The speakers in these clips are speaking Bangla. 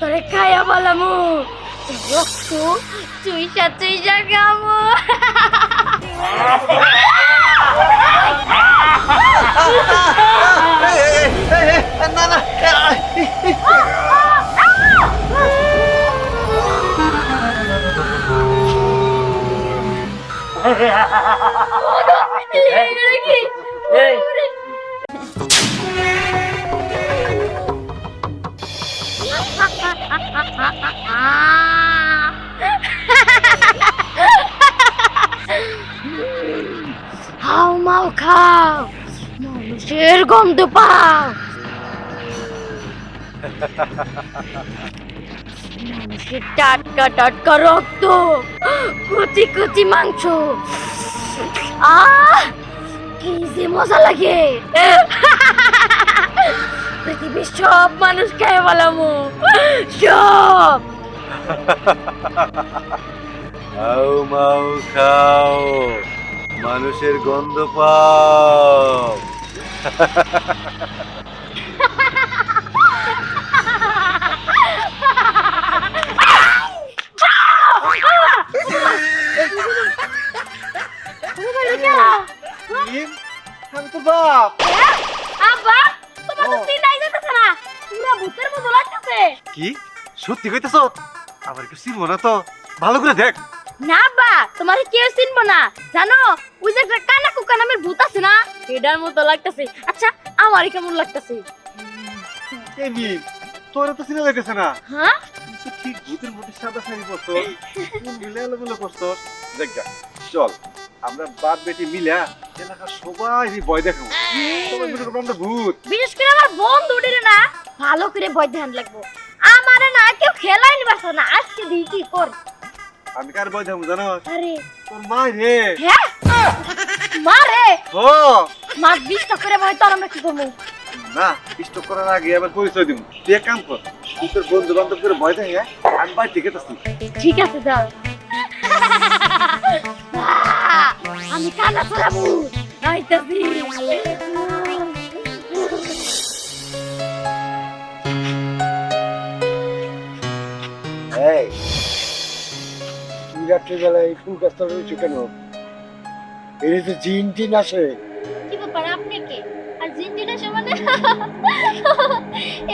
তোর খায়া বলামু রক্ত চুইসা চুইসা খামু না না এটা খাও। মানুষের গন্ধ পাও। টাটকা টাটকা রক্ত, কুচি কুচি মাংস। কি যে মজা লাগে। পৃথিবীর সব মানুষ খেয়ে বলামু সব। খাও। মানুষের গন্ধ পাও। আমি তো বাপ আব্বা তোমার তো চিনাই যেতেছে না পুরা ভূতের মতো লাগতেছে কি? সত্যি কইতেছ? আমার কি চিনবো না তো? ভালো করে দেখ। না আব্বা তোমার কেউ চিনবো না। জানো ওই যে একটা কানা কুকা নামের ভূত আছে না এটার মতো লাগতেছে। আচ্ছা আমারই কেমন লাগতেছে? তোর তো যাইতেছে না। হ্যাঁ? ঠিক ভূতের মধ্যে সাদা শাড়ি পরতো মিলে এলোমেলো করতো দেখ যা, চল আমরা বাপ বেটি মিলা এলাকার সবাই ভয় দেখাবো। সবাই মনে করব আমরা ভূত। বিশেষ করে আমার বন্ধু না ভালো করে ভয় ধ্যান লাগবো। আমারে না কেউ খেলাই নিবাস না আজকে দিই কি কর আমি কার ভয় দেখাবো জানো? আরে। তোর মা রে। হ্যাঁ? মারে ও। মাছ বিশটা করে ভয় তোর আমরা কি করব? না স্টক করার আগে আবার পরিচয় দিব। তুই এক কাম কর তুই তোর বন্ধু বান্ধব করে ভয় দেখে আমি বাড়ি থেকে ঠিক আছে যাও আমি কানা চলাবো। আইতাছি তুই রাত্রিবেলায় এই ফুল গাছটা রয়েছে কেন? এর তো জিন টিন আসে। কি ব্যাপার আপনি কে? আর জিন টিন আসে মানে?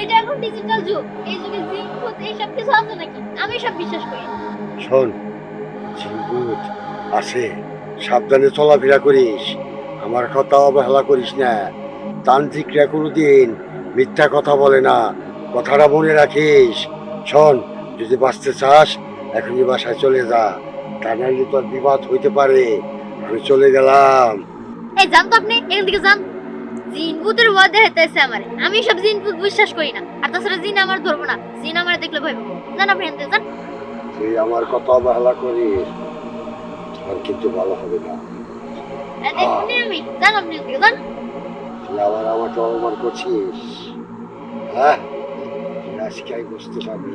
এটা এখন ডিজিটাল যুগ। এই যুগে জিন ভূত এইসব কিছু আছে নাকি? আমি সব বিশ্বাস করি। শোন জিনভূত আসে। সাবধানে চলাফেরা করিস। আমার কথা অবহেলা করিস না। তান্ত্রিকরা কোনোদিন মিথ্যা কথা বলে না। কথাটা মনে রাখিস। শোন যদি বাঁচতে চাস এখনই বাসায় চলে যা। তা নাহলে তোর বিবাদ হইতে পারে। আমি চলে গেলাম। এই জান তো আপনি এখান থেকে যান। জিন ভূতের ভয় দেখাইতেছে আমারে। আমি সব জিন ভূত বিশ্বাস করি না। আর তাছাড়া জিন আমার ধরবো না। জিন আমার দেখলে ভয় পাবো। জান আপনি এখান থেকে যান। তুই আমার কথা অবহেলা করিস তোর কিন্তু ভালো হবে না। দেখুন আমি। জান আপনি এখান থেকে যান। আবার আমাকে অপমান করছিস? হ্যাঁ? তুই আজকেই বুঝতে পারবি।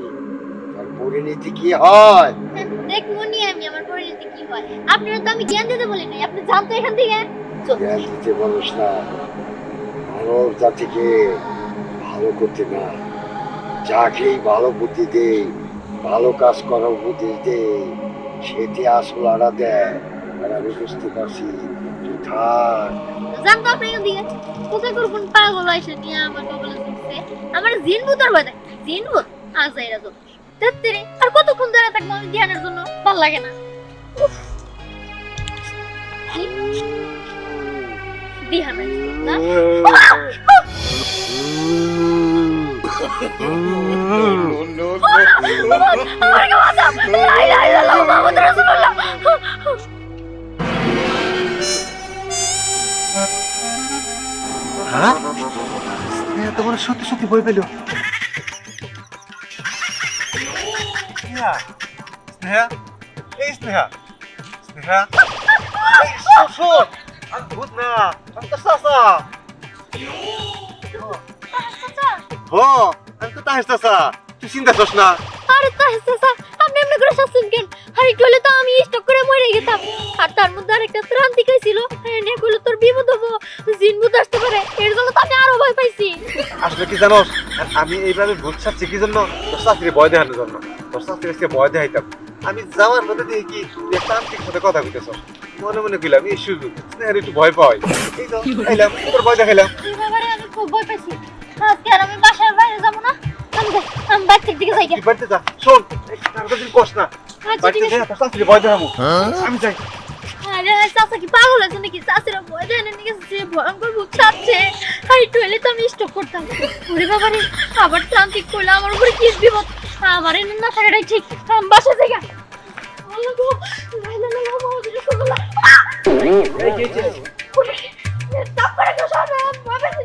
তোর পরিণতি কি হয়? দেখবনি আমি আমার পরিণতি কি হয়? আপনারা তো আমি জ্ঞান দিতে বলি নাই আপনি জান তো এখান থেকে? জ্ঞান দিতে বলিস না। মানব জাতিকে ভালো করতে না। যাকেই ভালো বুদ্ধি দেই ভালো কাজ করার বুদ্ধি দেই সেটি আসল আড়া দেয় আর আমি বুঝতে পারছি তুই থাক। জান আপনি এখান থেকে। কোথায় করবেন পাগল এসে নিয়ে আমার কবলে আমার জিন ভূতের ভয় দেখ জিন ভূত আচ্ছা এরা তো। তেত্রিরে আর কতক্ষণ ধরে থাকব আমি ধ্যানের জন্য? ভালো লাগে না। হ্যাঁ? তোমার সত্যি সত্যি বই পেল। স্নেহা এই স্নেহা। স্নেহা এই, শোন, আমি ভূত না আমি তো চাচা। হ আমি তো তাহের চাচা। তুই চিন্তা করছ না। আরে তাই স্যার আপনি এমনি করে শাসন কেন আর হলে তো আমি স্টক করে মরে গেতাম। আর তার মধ্যে আরেকটা ত্রান্তিক ছিল। এনে কইলো তোর বিপদ হব জিন ভূত আসতে পারে। এর জন্য তো আমি আরও ভয় পাইছি। আসলে কি জানো আমি এইভাবে ভূত ছাড়ছি কি জন্য? তোর শাস্ত্রী ভয় দেখানোর জন্য। তোর শাস্ত্রী ভয় দেখাইতাম। আমি যাওয়ার পথে দেখি কি যে তান্ত্রিক সাথে কথা কইতেছ? মনে মনে কইলাম এই সুযোগ স্নেহের একটু ভয় পাই এই তো আইলাম তোর ভয় দেখাইলাম। আমি খুব ভয় পাইছি? আজকে আর আমি বাসার বাইরে যাব না? আমি যাই, বাচ্চার দিকে যাই বাড়িতে যা শোন এই দিন কষ্ট না। আচ্ছা বাড়িতে যা তোর শাস্ত্রী ভয় দেখাবো। আমি যাই। আরে চাচা কি পাগল আছে নাকি? চাচিরা ভয় দেয় না নাকি? যে ভয়ঙ্কর ভূত ছাড়ছে আর একটু হলে তো আমি স্টক করতাম। ওরে বাবারে আবার তান্ত্রিক করলে আমার উপরে কি বিপদ? আমার এনে না। থাকাটাই ঠিক বাসা সরে, ভয় পাইছি।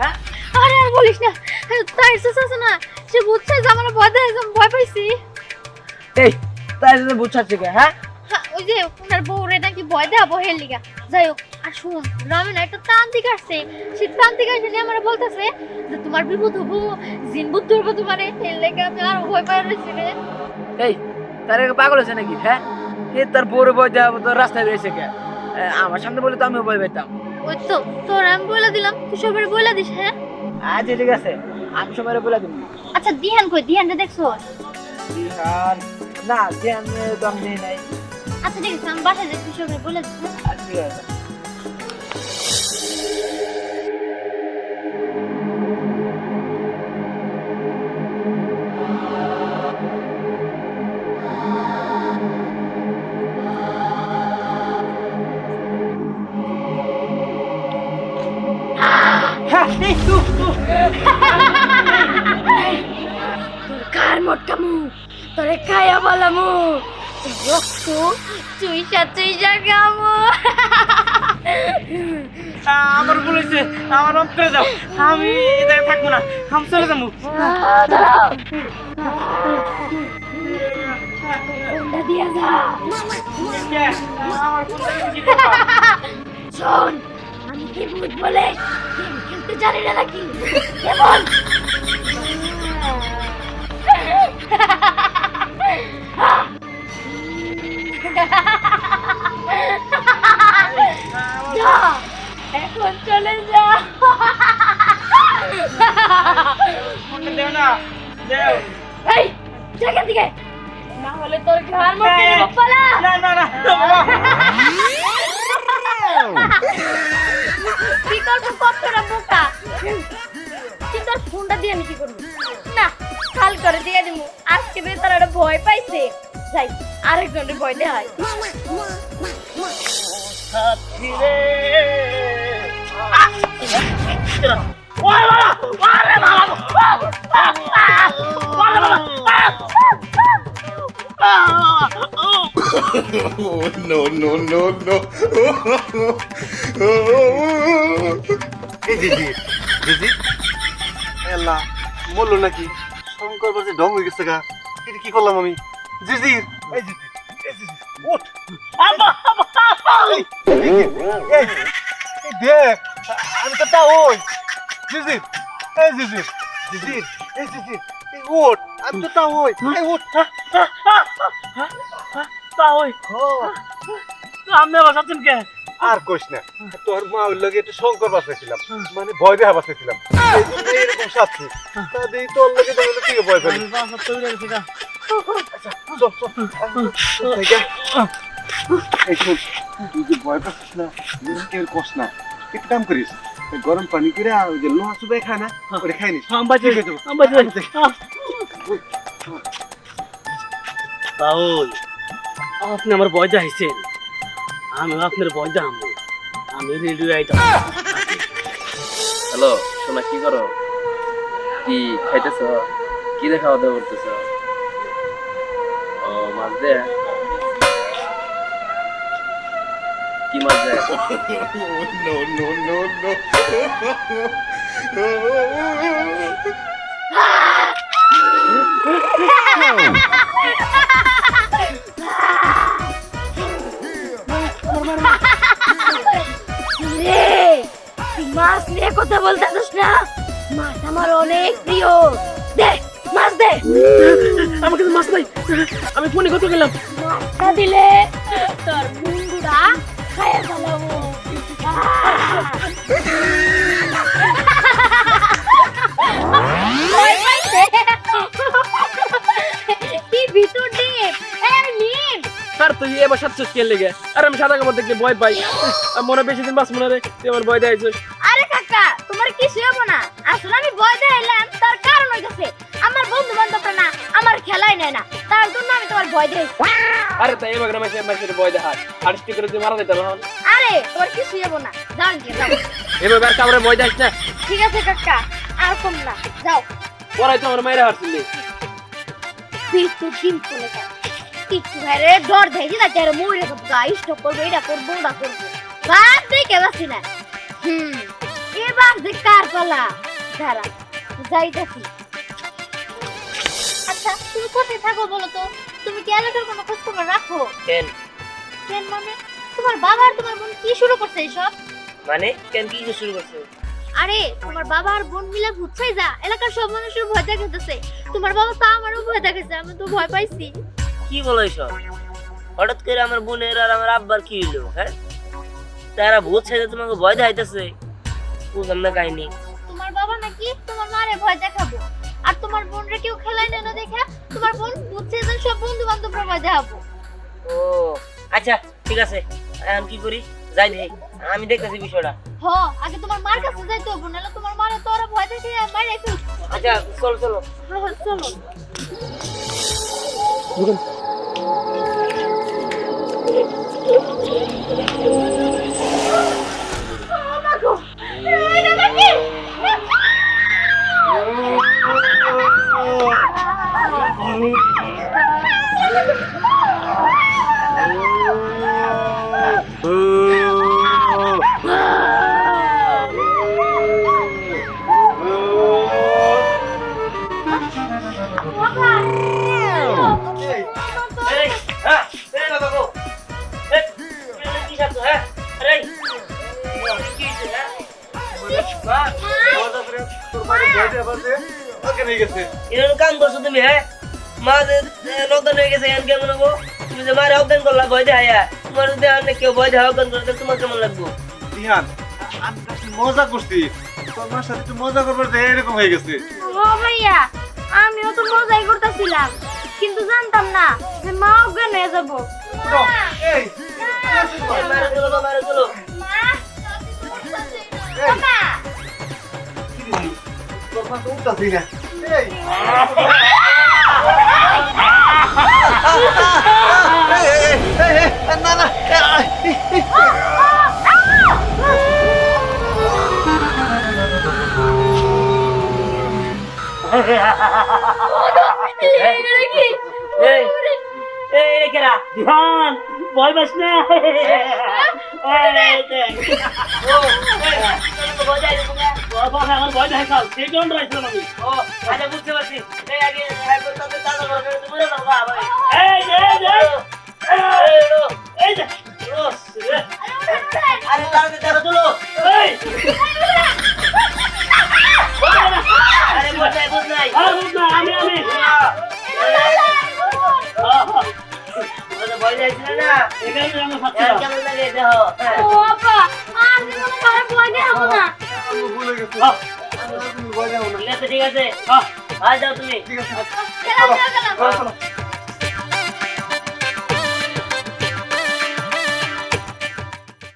হ্যাঁ? আরে আর বলিস না তার শেষ আছে না সে বুঝছে যে আমার ভয় দেয় আমি ভয় পাইছি। এই তাই জন্য বুঝাচ্ছে হ্যাঁ? ওই যে ওনার বউরে নাকি ভয় বহের লিগা। যাই হোক আর শুন গ্রামে একটা তান্ত্রিক আসছে। সেই তান্ত্রিক আসে আমার বলতেছে তোমার বিপদ হব জিন বুদ্ধ হব তোমার এর লেগে আমি আর ভয় পাই রয়েছি রে এই তার পাগল আছে নাকি হ্যাঁ? এ তার বড় বই দেওয়া তো রাস্তায় বেরিয়েছে কে? আমার সামনে বলে তো আমিও বই পেতাম। ওই তো তোর আমি বলে দিলাম তুই সবার বলে দিস হ্যাঁ? আচ্ছা ঠিক আছে আমি সময় বলে দিব। আচ্ছা দিহান কই? দিহানটা দেখছ? বিহার না আমি তো আমি নাই। আচ্ছা ঠিক আছে আমি বাসায় যাই তুই সবার বলে দিস হ্যাঁ? আচ্ছা, ঠিক আছে। তোরে খায়া বলামু। রক্ত চুইসা চুইসা আ- আমার বলেছে আমার অন্তরে যাও। আমি এখানে থাকব না আমি চলে যাব? শোন আমি কি ভূত বলে খেলতে জানি না নাকি? কেমন এখন চলে যা দেও না দেও এই জায়গা দিকে না হলে তোর ঘর মধ্যে পালা না না না কি করব কতটা বোকা তুই তোর ফোনটা দিয়ে আমি কি করব না করে দিয়ে দিব আজকে বেতারা ভয় পাইছে যাই আরেকজনের ভয় দেয়! Oh, no, no, no, no. দিদি দিদি এলা বলল নাকি শঙ্কর বাজে ঢং হয়ে গেছে গা। এটা কি করলাম আমি? এই জিজি এই জিজি ওঠ আব্বা! আব্বা! এই, দেখ আমি তো তা ওই। জিজি এই জিজি জিজি এই জিজি এই ওঠ আমি তো তা ওই। এই ওঠ তা ওই। আপনি আবার যাচ্ছেন কে? আর কইস না তোর মা ওর লগে একটু শঙ্কর বাসাইছিলাম মানে ভয় দেখা বাসাইছিলাম এই- এইরকম সাথী তা দিয়ে তোর লগে দেখলে তুই ভয় পেলি আচ্ছা, চল, চল। এই যে, এই শোন, তুই যে ভয় পাচ্ছিস না, নিজে কেউ কষ্ট না। একটা কাম করিস, ওই গরম পানি করে আর যে লোহা চুবাই খায় না, ওটা খাই নিস। তাহলে আপনি আমার ভয় দেখাইছেন। আমি আপনার ভয় দেখাবো আমি রেডিও আইতাম হ্যালো সোনা কি করো? কি খাইতেছ? কি দিয়ে খাওয়া দাওয়া করতেছ? ও মাছ দে। কি মাছ Oh, no, no. মাছ নিয়ে কথা বলতেছিস না। মাছ আমার অনেক প্রিয়। দে মাছ দে। আমার কাছে মাছ নাই। আমি ফোনে গেলাম মাছটা দিলে তোর খাইয়া ফেলাবো আর তুই এবার লেগে। আর আমি সাদা কাপড় দেখলে ভয় পাই। মনে বেশি দিন মাছ মনে রে। তুই আমার ভয় দেখাইছিস। জন্য আমি তোমার ভয় আরে তাই এবার মাসে মাসের ভয় দেখায়। আর স্টিক করে তুই মারা দিতে তখন আরে তোমার কিছু হব না। যাও গিয়ে যাও। এবার আর কামড়ে ভয় দেখাইস না? ঠিক আছে কাকা। আর কম না। যাও। পড়াই তো আমার মায়েরা হারছিলি বিট্টু ডিম তুলে খায় কিচ্ছু ভাই ডর দেখি না তেরে মরে যাব গা স্টপ করব এটা করব ওটা করব। বাদ দেখে বাসি না। হুম এবার যে কার পালা। দাঁড়া যাইতাছি। আচ্ছা তুমি কোথায় থাকো বলো তো? তুমি কি এলাকার কোনো খোঁজ খবর রাখো? কেন? কেন মানে? তোমার বাবা আর তোমার বোন কি শুরু করছে এইসব মানে? কেন কি শুরু করছ? আরে তোমার বাবা আর বোন মিলে ঘুরছাই যা এলাকার সব মানুষের ভয় দেখাতেছে তোমার বাবা তো আমারও ভয় দেখাচ্ছে আমি তো ভয় পাইছি। কি বলো এসব? হঠাৎ করে আমার বোনের আর আমার আব্বার কি হইল হ্যাঁ? তারা ভূত ছেড়ে তোমাকে ভয় দেখাইতেছে। বুঝলাম না কাহিনী। তোমার বাবা নাকি তোমার মারে ভয় দেখাবো আর তোমার বোনরে কেউ ও আচ্ছা ঠিক আছে। এখন কি করি? যাই আমি দেখতেছি বিষয়টা। হ আগে তোমার মার কাছে যাইতে হবে নাহলে তোমার মারে তো ভয় দেখে মারে আচ্ছা চলো চলো। হ্যাঁ হ্যাঁ, চলো। কাম করছ তুমি হ্যাঁ মা নকদান হয়ে গেছে এখন কেমন হব তুমি যে মারে অজ্ঞান করলা ভয় দেখাইয়া তোমার যদি আর কেউ ভয় দেখা অজ্ঞান করে তাহলে তোমার কেমন লাগবো ইহান আমি করছি তোর সাথে একটু মজা এরকম হয়ে গেছে ভাইয়া আমিও তো মজাই করতেছিলাম কিন্তু জানতাম না যে মা অজ্ঞান হয়ে যাব। এই, উঠতাছি না না না ভয় পাস না আমি আচ্ছা হ্যাঁ আমি ভয় যাইছিল না কেমন লাগে দেখো আছে। ঠিক আছে হ্যাঁ যাও তুমি। ঠিক আছে।